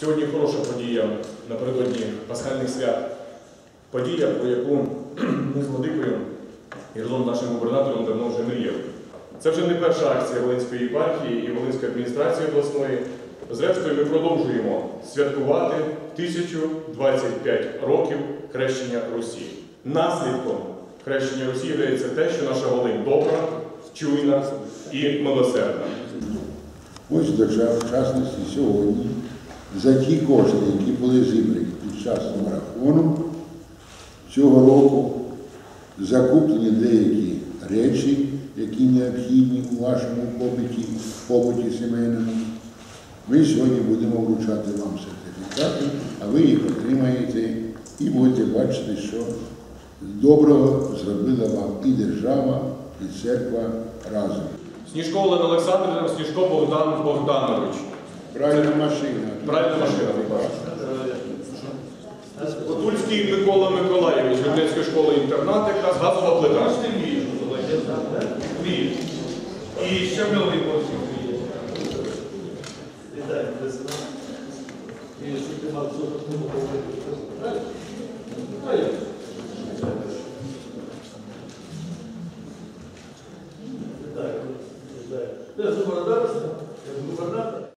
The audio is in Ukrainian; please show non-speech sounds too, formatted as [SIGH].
Сьогодні хороша подія напередодні пасхальних свят. Подія, про яку [CLEARS THROAT] ми з Владикою і разом з нашим губернатором давно вже мріяли. Це вже не перша акція Волинської єпархії і Волинської адміністрації обласної. Зрештою, ми продовжуємо святкувати 1025 років хрещення Русі. Наслідком хрещення Русі є те, що наша Волинь добра, чуйна і милосердна. Ось до ча- частності сьогодні за ті кошти, які були зібрані під час марафону, цього року закуплені деякі речі, які необхідні у вашому побуті, побуті сімейному. Ми сьогодні будемо вручати вам сертифікати, а ви їх отримаєте і будете бачити, що доброго зробила вам і держава, і церква разом. Сніжко Олена Олександрівна, Сніжко Богдан Богданович. Правильна машина. Правильна машина, будь ласка. Потульський Микола Миколайович, Люблінська школа інтернат, якраз газова плита. І щабльовий потім вміє. Вітаю, президент. І щоб ти мав поговорити. Правильно?